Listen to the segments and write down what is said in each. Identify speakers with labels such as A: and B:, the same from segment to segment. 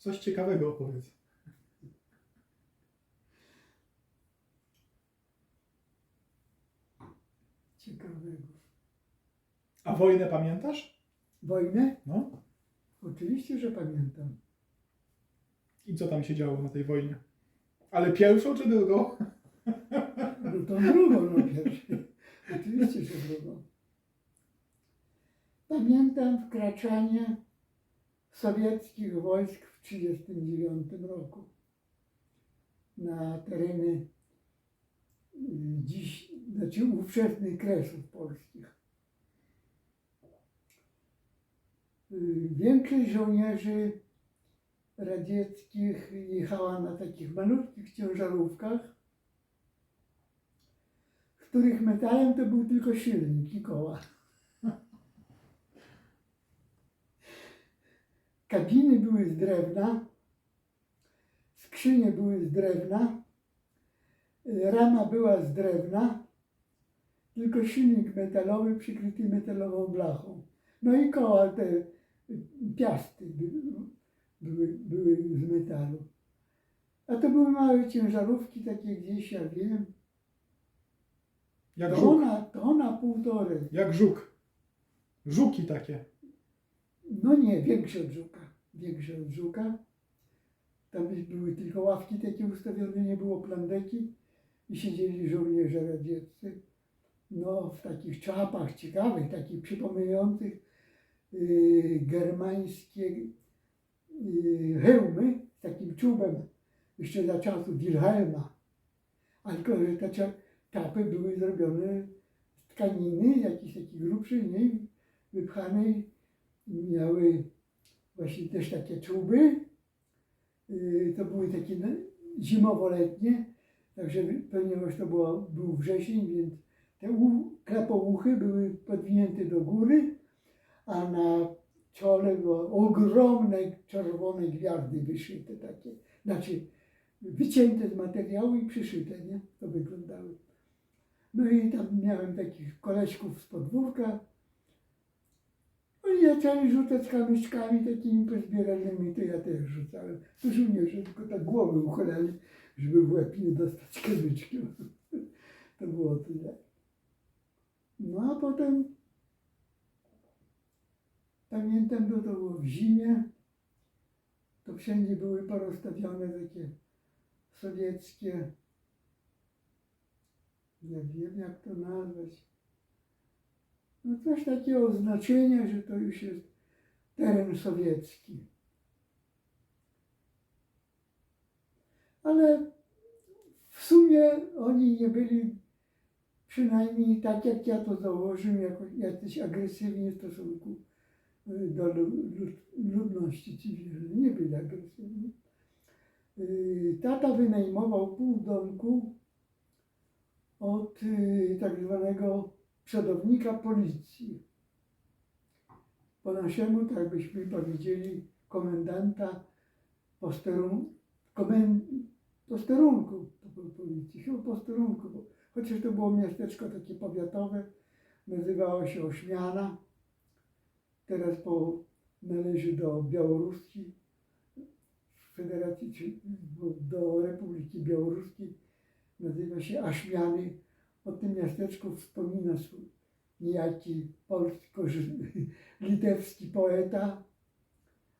A: Coś ciekawego opowiedz.
B: Ciekawego.
A: A wojnę pamiętasz?
B: Wojnę?
A: No.
B: Oczywiście, że pamiętam.
A: I co tam się działo na tej wojnie? Ale pierwszą czy drugą?
B: No to drugą, no pierwszy. Oczywiście, że drugą. Pamiętam wkraczanie sowieckich wojsk w 1939 roku na tereny dziś, znaczy ówczesnych kresów polskich. Y, Większość żołnierzy radzieckich jechała na takich malutkich ciężarówkach, których metalem to był tylko silnik i koła. Kabiny były z drewna, skrzynie były z drewna, rama była z drewna, tylko silnik metalowy przykryty metalową blachą. No i koła te piasty by- były, były z metalu. A to były małe ciężarówki, takie gdzieś, ja wiem,
A: Jak
B: to
A: żuk.
B: ona, to ona półtorej.
A: Jak żuk. Żuki takie.
B: No nie, większe od żuka. Większe od żuka. Tam były tylko ławki takie ustawione, nie było plandeki i siedzieli żołnierze radzieccy. No, w takich czapach ciekawych, takich przypominających yy, germańskie yy, hełmy z takim czubem jeszcze za czasów Wilhelma. A Tylko, że te cza- czapy były zrobione z tkaniny, jakiejś takiej grubszej, nie? Wypchanej miały właśnie też takie czuby. Yy, To były takie zimowo-letnie, także ponieważ to było, był wrzesień, więc te u- klapouchy były podwinięte do góry, a na czole były ogromne czerwone gwiazdy wyszyte takie, znaczy wycięte z materiału i przyszyte, nie? To wyglądały. No i tam miałem takich koleżków z podwórka, zaczęli rzucać kamyczkami takimi pozbieranymi, to ja też rzucałem. To żołnierze tylko tak głowy uchylali, żeby w łeb nie dostać kamyczkiem. To było tyle. No a potem pamiętam, że to było w zimie, to wszędzie były porozstawione takie sowieckie, nie wiem jak to nazwać, no coś takiego oznaczenia, że to już jest teren sowiecki. Ale w sumie oni nie byli przynajmniej tak, jak ja to założyłem, jako jacyś agresywni w stosunku y, do lu- lu- ludności cywilnej. Nie byli agresywni. Y, Tata wynajmował pół domku od y, tak zwanego przodownika policji. Po naszemu, tak byśmy powiedzieli, komendanta posterun, komen, posterunku to policji, chyba posterunku, bo, chociaż to było miasteczko takie powiatowe, nazywało się Ośmiana, teraz po, należy do Białorusi, Federacji, czy do Republiki Białoruskiej, nazywa się Aśmiany. O tym miasteczku wspomina niejaki polsko-litewski poeta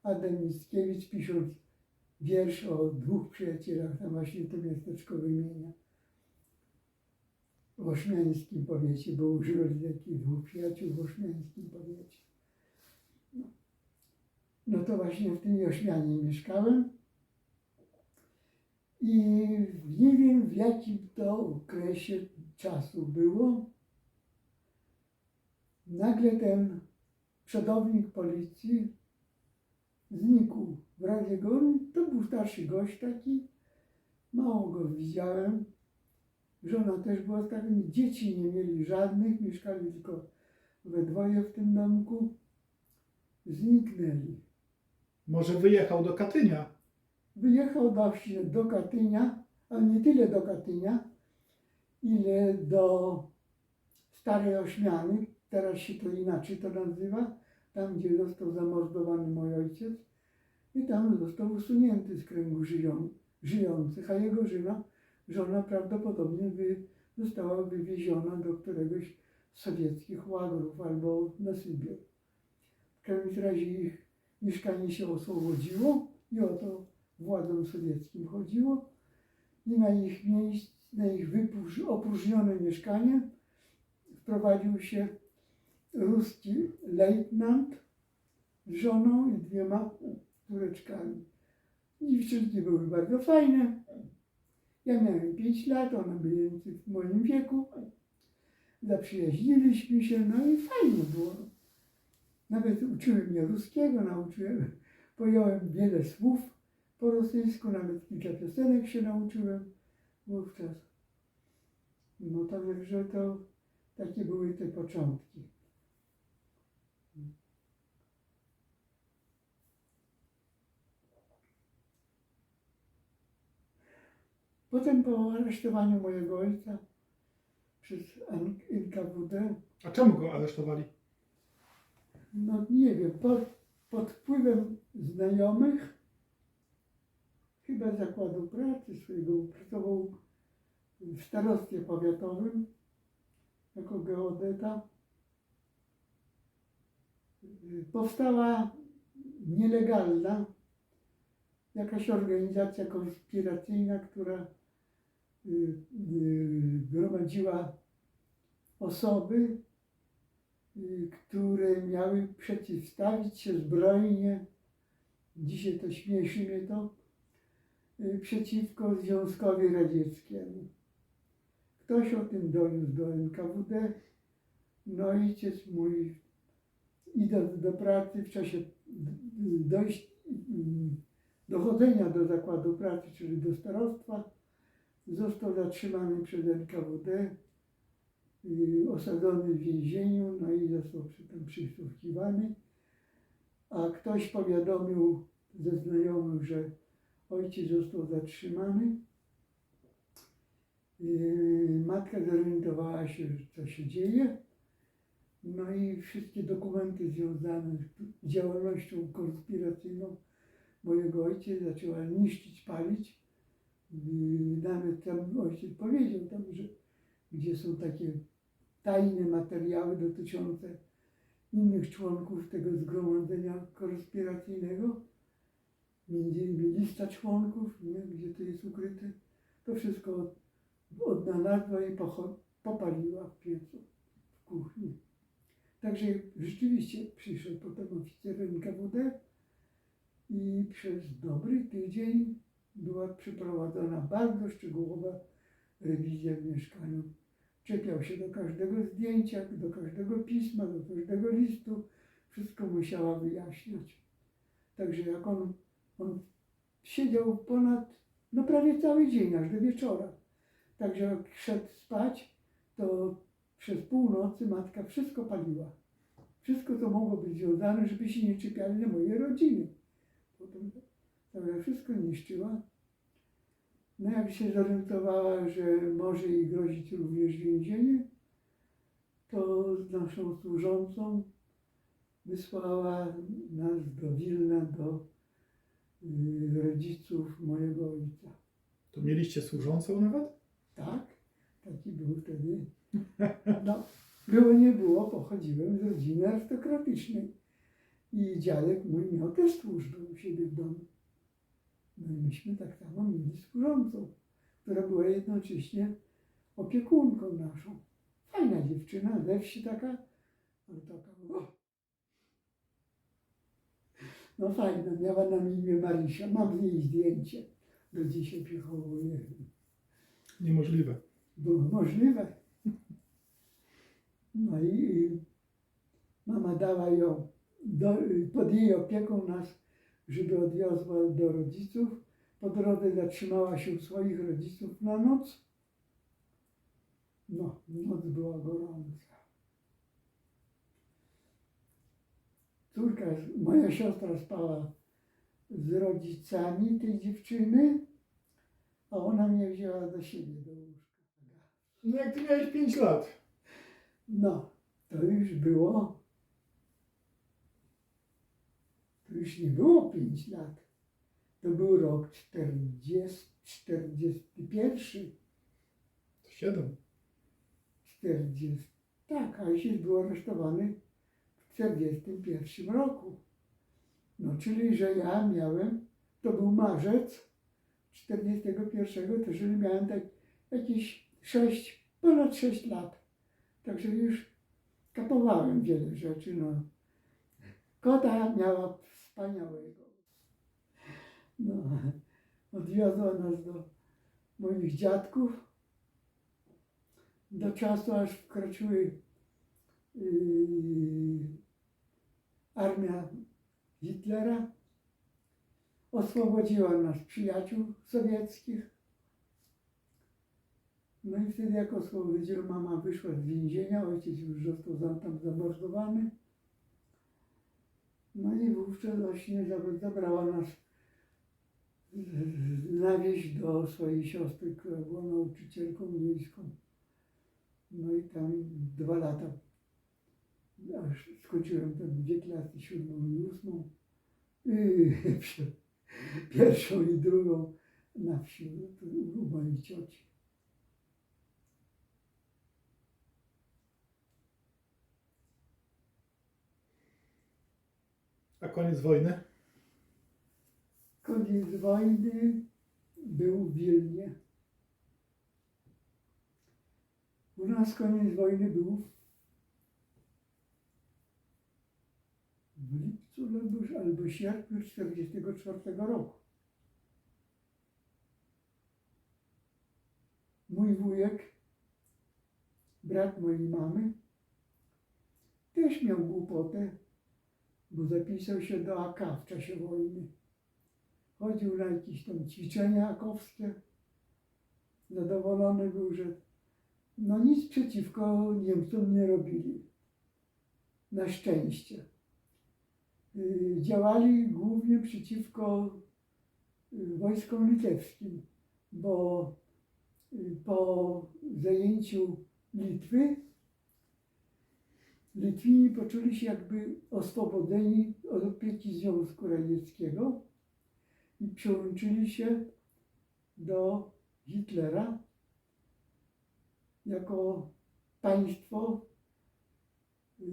B: Adam Mickiewicz, pisząc wiersz o dwóch przyjacielach, tam właśnie to miasteczko wymienia. W ośmiańskim powiecie, bo używali takich dwóch przyjaciół w ośmiańskim powiecie. No. no to właśnie w tym Ośmianie mieszkałem. I nie wiem w jakim to okresie czasu było. Nagle ten przodownik policji znikł. W razie go, to był starszy gość taki, mało go widziałem. Żona też była starsza, dzieci nie mieli żadnych, mieszkali tylko we dwoje w tym domku. Zniknęli.
A: Może wyjechał do Katynia.
B: Wyjechał właśnie do Katynia, ale nie tyle do Katynia, ile do Starej Ośmiany, teraz się to inaczej to nazywa, tam gdzie został zamordowany mój ojciec, i tam został usunięty z kręgu żyją, żyjących, a jego żona, żona prawdopodobnie by, została wywieziona do któregoś z sowieckich łagrów albo na Sybir. W każdym razie ich mieszkanie się oswobodziło i o to władzom sowieckim chodziło i na ich miejsc, na ich opróżnione mieszkanie wprowadził się ruski lejtnant z żoną i dwiema córeczkami. Dziewczynki były bardzo fajne. Ja miałem 5 lat, one były w moim wieku. Zaprzyjaźniliśmy się, no i fajnie było. Nawet uczyły mnie ruskiego, nauczyłem, pojąłem wiele słów po rosyjsku, nawet kilka piosenek się nauczyłem wówczas. No także to takie były te początki. Potem po aresztowaniu mojego ojca przez NKWD,
A: A czemu go aresztowali?
B: no nie wiem, pod, pod wpływem znajomych, chyba zakładu pracy swojego, pracował w starostwie powiatowym jako geodeta. Powstała nielegalna jakaś organizacja konspiracyjna, która y, y, gromadziła osoby, y, które miały przeciwstawić się zbrojnie, dzisiaj to śmieszy mnie to, przeciwko Związkowi Radzieckiemu. Ktoś o tym doniósł do NKWD, no ojciec mój idąc do pracy w czasie dojść, mm, dochodzenia do zakładu pracy, czyli do starostwa, został zatrzymany przez NKWD, y, osadzony w więzieniu, no i został przy tym przysłuchiwany. A ktoś powiadomił ze znajomych, że ojciec został zatrzymany. Yy, Matka zorientowała się, co się dzieje. No i wszystkie dokumenty związane z działalnością konspiracyjną mojego ojca zaczęła niszczyć, palić. Yy, Nawet tam ojciec powiedział tam, że gdzie są takie tajne materiały dotyczące innych członków tego zgromadzenia konspiracyjnego, między innymi lista członków, nie, gdzie to jest ukryte, to wszystko odnalazła i popaliła w piecu, w kuchni. Także rzeczywiście przyszedł potem oficer NKWD i przez dobry tydzień była przeprowadzona bardzo szczegółowa rewizja w mieszkaniu. Czepiał się do każdego zdjęcia, do każdego pisma, do każdego listu. Wszystko musiała wyjaśniać. Także jak on, on siedział ponad, no prawie cały dzień, aż do wieczora. Także jak szedł spać, to przez północy matka wszystko paliła. Wszystko, co mogło być związane, żeby się nie czepiali na mojej rodziny. Potem także wszystko niszczyła. No jak się zorientowała, że może jej grozić również więzienie, to z naszą służącą wysłała nas do Wilna, do rodziców mojego ojca.
A: To mieliście służącą nawet?
B: Tak, taki był wtedy. No, było nie było, pochodziłem z rodziny arystokratycznej. I dziadek mój miał też służbę u siebie w domu. No i myśmy tak samo mieli służącą, która była jednocześnie opiekunką naszą. Fajna dziewczyna, ze wsi taka, ale taka była. No fajna, miała na imię Marysia. Mam niej zdjęcie. Do dzisiaj przechowuję.
A: Niemożliwe.
B: Było możliwe. No i i mama dała ją, do, pod jej opieką nas, żeby odwiozła do rodziców. Po drodze zatrzymała się u swoich rodziców na noc. No, noc była gorąca. Córka, moja siostra spała z rodzicami tej dziewczyny, a ona mnie wzięła do siebie do łóżka.
A: No jak ty miałeś 5 lat.
B: No, to już było. to już nie było 5 lat. To był rok 40, 41.
A: To siedem.
B: 40. Tak, Ojciec był aresztowany w 41 roku. No, czyli, że ja miałem, to był marzec 41, to czyli miałem tak jakieś 6, ponad 6 lat. Także już kapowałem wiele rzeczy, no. Kota miała wspaniałego. No, odwiozła nas do moich dziadków do czasu, aż wkroczyły yy, armia Hitlera, oswobodziła nas przyjaciół sowieckich. No i wtedy, jak oswobodziła, mama wyszła z więzienia, ojciec już został tam zamordowany. No i wówczas właśnie za- zabrała nas na wieś do swojej siostry, która była nauczycielką miejską. No i tam dwa lata, aż skończyłem tam dwie klasy, siódmą i ósmą, pierwszą i drugą na wsi, no u mojej cioci.
A: A koniec wojny?
B: Koniec wojny był w Wilnie. U nas koniec wojny był w albo, albo sierpniu 1944 roku. Mój wujek, brat mojej mamy, też miał głupotę, bo zapisał się do AK w czasie wojny. Chodził na jakieś tam ćwiczenia akowskie. Zadowolony był, że no nic przeciwko Niemcom nie robili. Na szczęście. Y, Działali głównie przeciwko y, wojskom litewskim, bo y, po zajęciu Litwy Litwini poczuli się jakby oswobodzeni od opieki Związku Radzieckiego i przyłączyli się do Hitlera jako państwo y,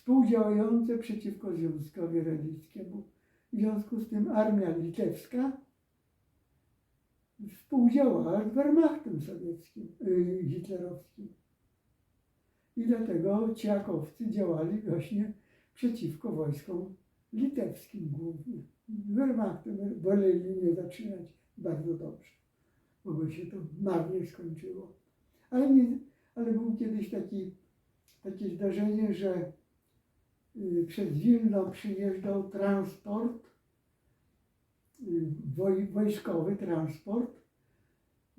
B: współdziałające przeciwko Związkowi Radzieckiemu. W związku z tym armia litewska współdziałała z Wehrmachtem sowieckim, y, hitlerowskim. I dlatego ci akowcy działali właśnie przeciwko wojskom litewskim głównie. Wehrmachtem woleli nie zaczynać bardzo dobrze, bo się to marnie skończyło. Ale, nie, ale był kiedyś taki, takie zdarzenie, że przez Wilno przyjeżdżał transport, y, woj, wojskowy transport,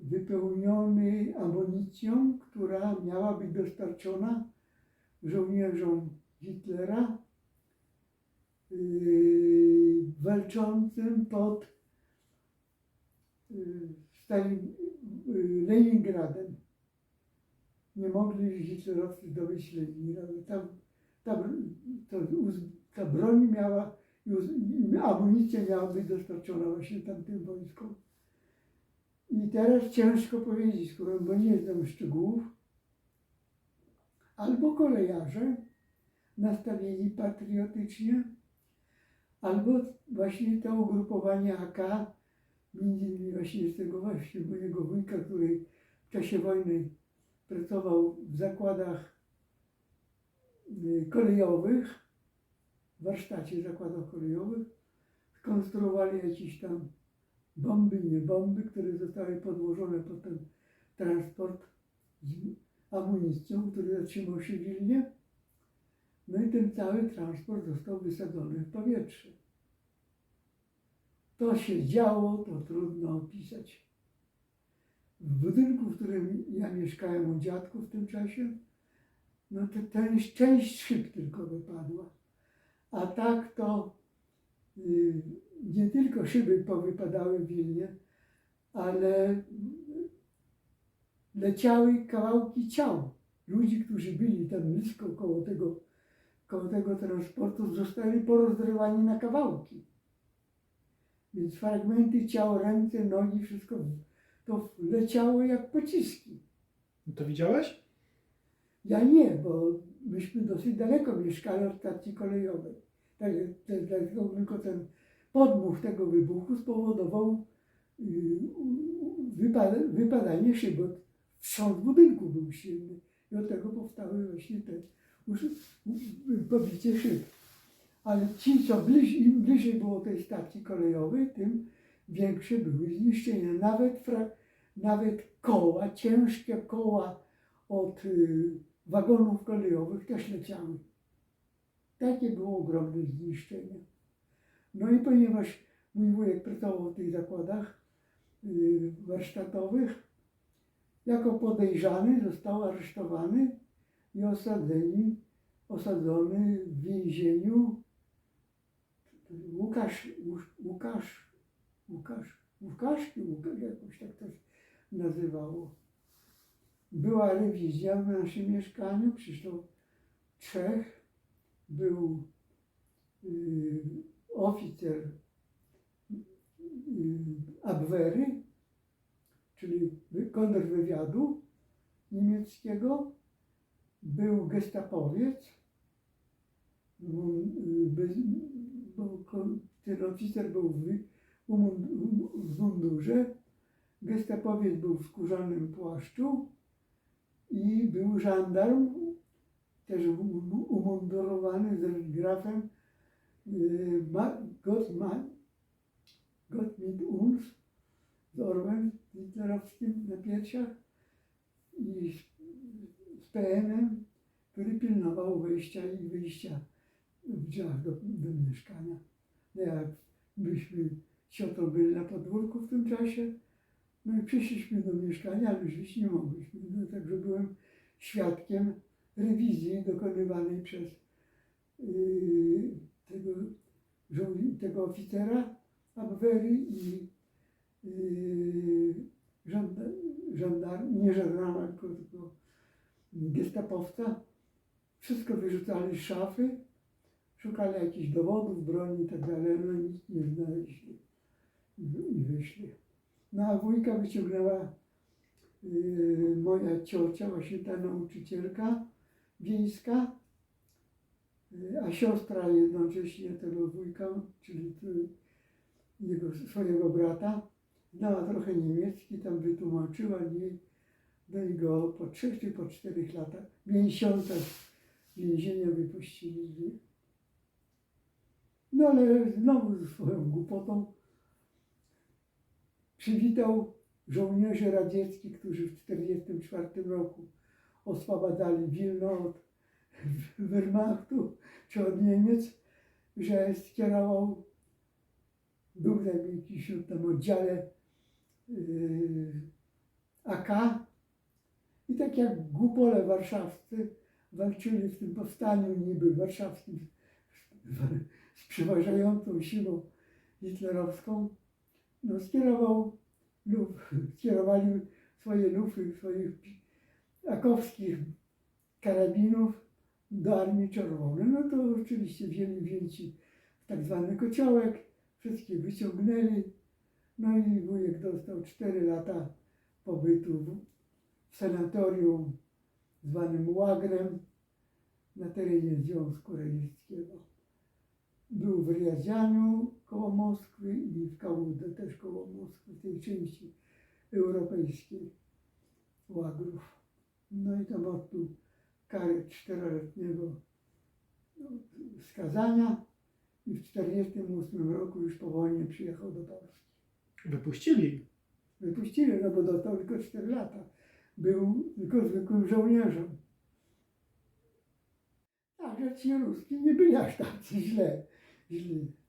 B: wypełniony amunicją, która miała być dostarczona żołnierzom Hitlera yy, walczącym pod Stalin, Leningradem. Nie mogli hitlerowcy zdobyć Leningradu. Tam, to, uz- ta broń miała, amunicja miała być dostarczona właśnie tamtym wojskom. I teraz ciężko powiedzieć, bo nie znam szczegółów. Albo kolejarze nastawieni patriotycznie, albo właśnie to ugrupowanie AK, między innymi właśnie z tego właśnie mojego wujka, który w czasie wojny pracował w zakładach kolejowych, w warsztacie zakładów kolejowych, skonstruowali jakieś tam bomby, nie bomby, które zostały podłożone pod ten transport z amunicją, który zatrzymał się w Wilnie. No i ten cały transport został wysadzony w powietrze. To się działo, to trudno opisać. W budynku, w którym ja mieszkałem u dziadków w tym czasie, no to ten, część szyb tylko wypadła. A tak to y, nie tylko szyby powypadały w Wilnie, ale leciały kawałki ciał ludzi, którzy byli tam blisko koło tego koło tego transportu zostali porozrywani na kawałki. Więc fragmenty ciał, ręce, nogi, wszystko to leciało jak pociski.
A: No To widziałeś?
B: Ja nie, bo myśmy dosyć daleko mieszkali od stacji kolejowej. Tak, te- dlatego tylko ten podmuch tego wybuchu spowodował yy, wypad, wypadanie szybot. Wstrząs budynku był silny i od tego powstały właśnie te pobicie szyb. Ale ci, co bliżej, im bliżej było tej stacji kolejowej, tym większe były zniszczenia. Nawet, nawet koła, ciężkie koła od y, wagonów kolejowych też leciały. Takie było ogromne zniszczenie. No i ponieważ mój wujek pracował w tych zakładach y, warsztatowych, jako podejrzany został aresztowany i osadzeni, osadzony w więzieniu Łukasz, Łukasz, Łukasz, Łukasz, Łukasz, jakoś tak to nazywało. Była rewizja w naszym mieszkaniu, przyszło trzech. Był y, oficer y, Abwehry, czyli wy- kontrwywiadu niemieckiego. Był gestapowiec, y, bez, bo ten oficer był w, w mundurze, gestapowiec był w skórzanym płaszczu i był żandarm, też um- umundurowany z grafem y, Ma- Gott, Ma, Gott mit uns z orłem hitlerowskim na piersiach i z, PM-em, który pilnował wejścia i wyjścia w drzwiach do, do mieszkania. No jak byśmy ciotą byli na podwórku w tym czasie, no i przyszliśmy do mieszkania, ale już nie mogliśmy. No, także byłem świadkiem rewizji dokonywanej przez yy, tego, tego oficera Abwehry i yy, żanda, żandarm, nie żandarma, tylko, tylko gestapowca. Wszystko wyrzucali z szafy, szukali jakichś dowodów, broni i tak no nic nie znaleźli i wyszli. No a wujka wyciągnęła yy, moja ciocia, właśnie ta nauczycielka wiejska, yy, a siostra jednocześnie tego wujka, czyli tu- jego swojego brata, znała trochę niemiecki, tam wytłumaczyła jej, no i go po trzech czy po czterech latach, miesiącach więzienia wypuścili. No ale znowu ze swoją głupotą przywitał żołnierzy radzieckich, którzy w 1944 roku oswobadzali Wilno od Wehrmachtu czy od Niemiec, że skierował, był tam jakiś tam oddziale yy, AK i tak jak głupole warszawscy walczyli w tym powstaniu niby warszawskim z przeważającą siłą hitlerowską, no skierował luf, skierowali swoje lufy, swoich akowskich karabinów do Armii Czerwonej. No to oczywiście wzięli wzięci w tak zwany kociołek, wszystkich wyciągnęli. No i wujek dostał 4 lata pobytu w, w sanatorium zwanym Łagrem na terenie Związku Radzieckiego. Był w Riadzianiu koło Moskwy i w Kałudę też koło Moskwy, w tej części europejskiej Łagrów. No i tam odbył karę czteroletniego no, skazania i w 1948 roku już po wojnie przyjechał do Polski.
A: Wypuścili.
B: Wypuścili, no bo dostał tylko 4 lata. Był tylko zwykłym żołnierzem. Także ci Ruski nie byli aż tacy źle. źli.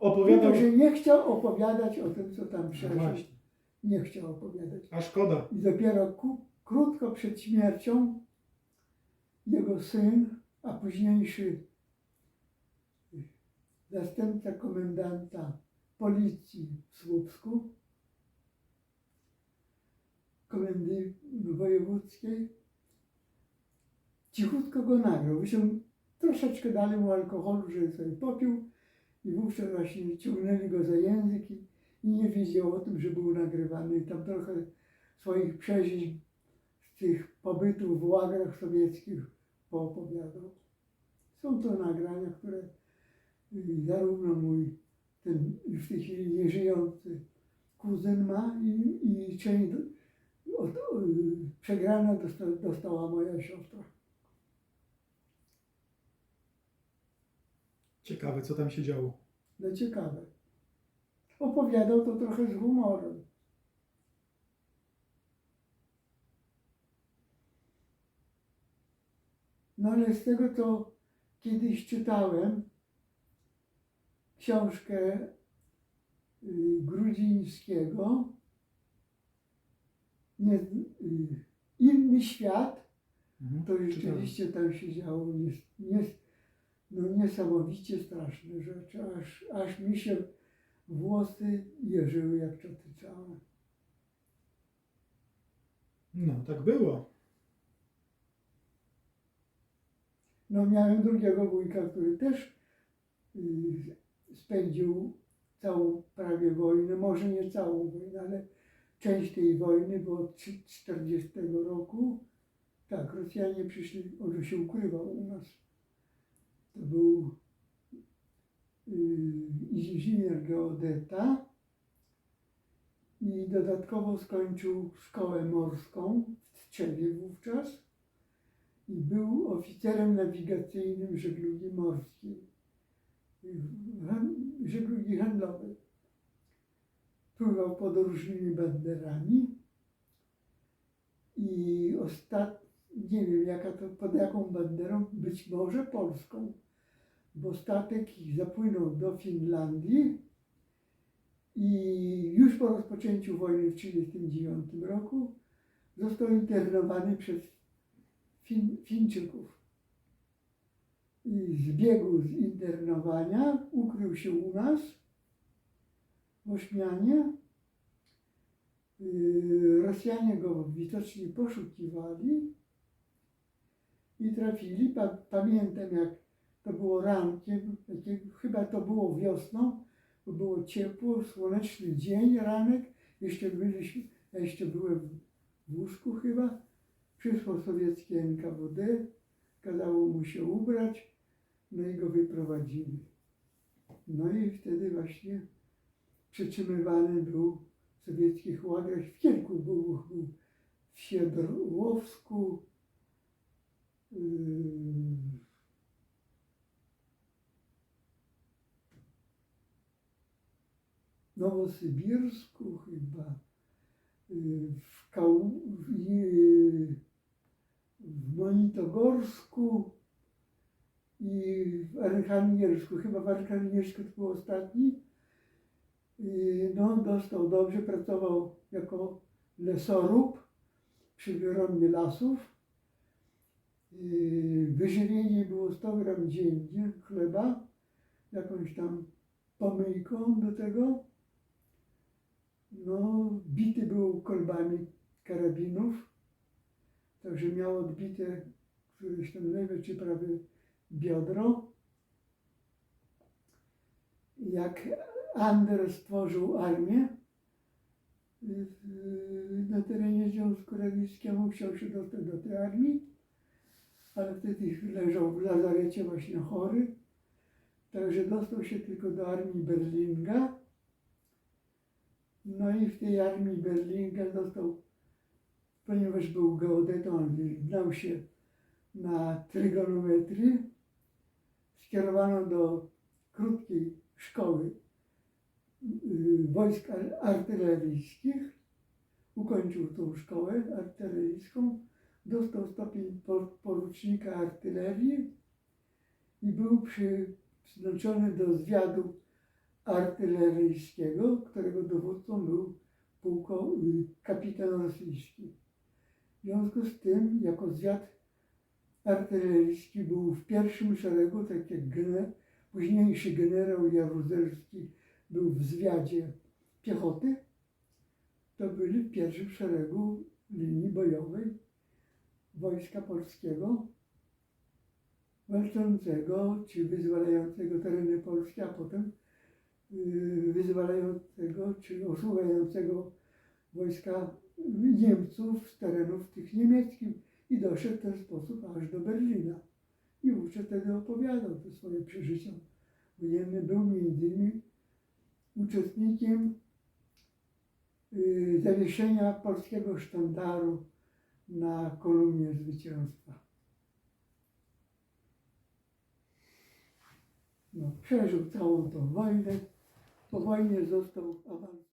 A: Opowiadał.
B: Tylko, że nie chciał opowiadać o tym, co tam
A: No
B: przeżył.
A: właśnie.
B: Nie chciał opowiadać.
A: A szkoda.
B: I dopiero krótko przed śmiercią jego syn, a późniejszy zastępca komendanta policji w Słupsku, komendy wojewódzkiej, cichutko go nagrał. Wyciąg troszeczkę dali mu alkoholu, żeby sobie popił i wówczas właśnie ciągnęli go za język i, i nie wiedział o tym, że był nagrywany. I tam trochę swoich przeżyć z tych pobytów w łagrach sowieckich poopowiadał. Są to nagrania, które y, zarówno mój ten w tej chwili nieżyjący kuzyn ma i, i część do- od, y, przegrana dosta, dostała moja siostra.
A: Ciekawe, co tam się działo.
B: No ciekawe. Opowiadał to trochę z humorem. No ale z tego, co kiedyś czytałem, książkę y, Grudzińskiego, nie, y, Inny świat,
A: Mhm.
B: to
A: Czytałem.
B: rzeczywiście tam się działo nies, nies, no niesamowicie straszne rzeczy, aż, aż mi się włosy jeżyły jak cioty całe.
A: No, tak było.
B: No miałem drugiego wujka, który też y, spędził całą prawie wojnę, może nie całą wojnę, ale część tej wojny, bo od 40 roku, tak, Rosjanie przyszli, on się ukrywał u nas. To był y, inżynier geodeta i dodatkowo skończył szkołę morską w Tczewie wówczas i był oficerem nawigacyjnym żeglugi morskiej, żeglugi handlowej. Pływał pod różnymi banderami i ostatnio, nie wiem jaka to, pod jaką banderą, być może polską, bo statek zapłynął do Finlandii i już po rozpoczęciu wojny w 1939 roku został internowany przez fin, Fińczyków. I zbiegł z internowania, ukrył się u nas w Ośmianie. Yy, Rosjanie go widocznie poszukiwali i trafili. Pa, pamiętam, jak to było rankiem, takie, chyba to było wiosną, bo było ciepło, słoneczny dzień, ranek. Jeszcze byliśmy, jeszcze byłem w łóżku chyba. Przyszło sowieckie NKWD, kazało mu się ubrać, no i go wyprowadzili. No i wtedy właśnie przetrzymywany był w sowieckich łagrach. W kilku był, był w Siedrłowsku, yy, Nowosybirsku chyba, yy, w, Kał, yy, w Monitogorsku i w Archangielsku. Chyba w Archangielsku to był ostatni. I, No, dostał dobrze, pracował jako lesorób przy wyrobie lasów. Wyżywienie było 100 gram dziennie chleba, jakąś tam pomyjką do tego. No, bity był kolbami karabinów, także miał odbite któreś tam lewe czy prawe biodro. Jak Anders stworzył armię y, y, na terenie Związku Radzieckiego, chciał się dostać do tej armii, ale wtedy leżał w lazarecie właśnie chory, także dostał się tylko do armii Berlinga. No i w tej armii Berlinga został, ponieważ był geodetą, on znał się na trygonometrii, skierowano do krótkiej szkoły y, wojsk ar- artyleryjskich. Ukończył tą szkołę artyleryjską, dostał stopień por- porucznika artylerii i był przyznaczony do zwiadu artyleryjskiego, którego dowódcą był pułko, y, kapitan rosyjski. W związku z tym, jako zwiad artyleryjski był w pierwszym szeregu, tak jak gener, późniejszy generał Jaruzelski był w zwiadzie piechoty, to byli w pierwszym szeregu linii bojowej Wojska Polskiego walczącego czy wyzwalającego tereny polskie, a potem wyzwalającego czy osługującego wojska Niemców z terenów tych niemieckich i doszedł w ten sposób aż do Berlina. I uczę wtedy opowiadał te swoje przeżycia. Wojenny był między innymi uczestnikiem yy, zawieszenia polskiego sztandaru na kolumnie zwycięstwa. No, przeżył całą tą wojnę. Po wojnie został awans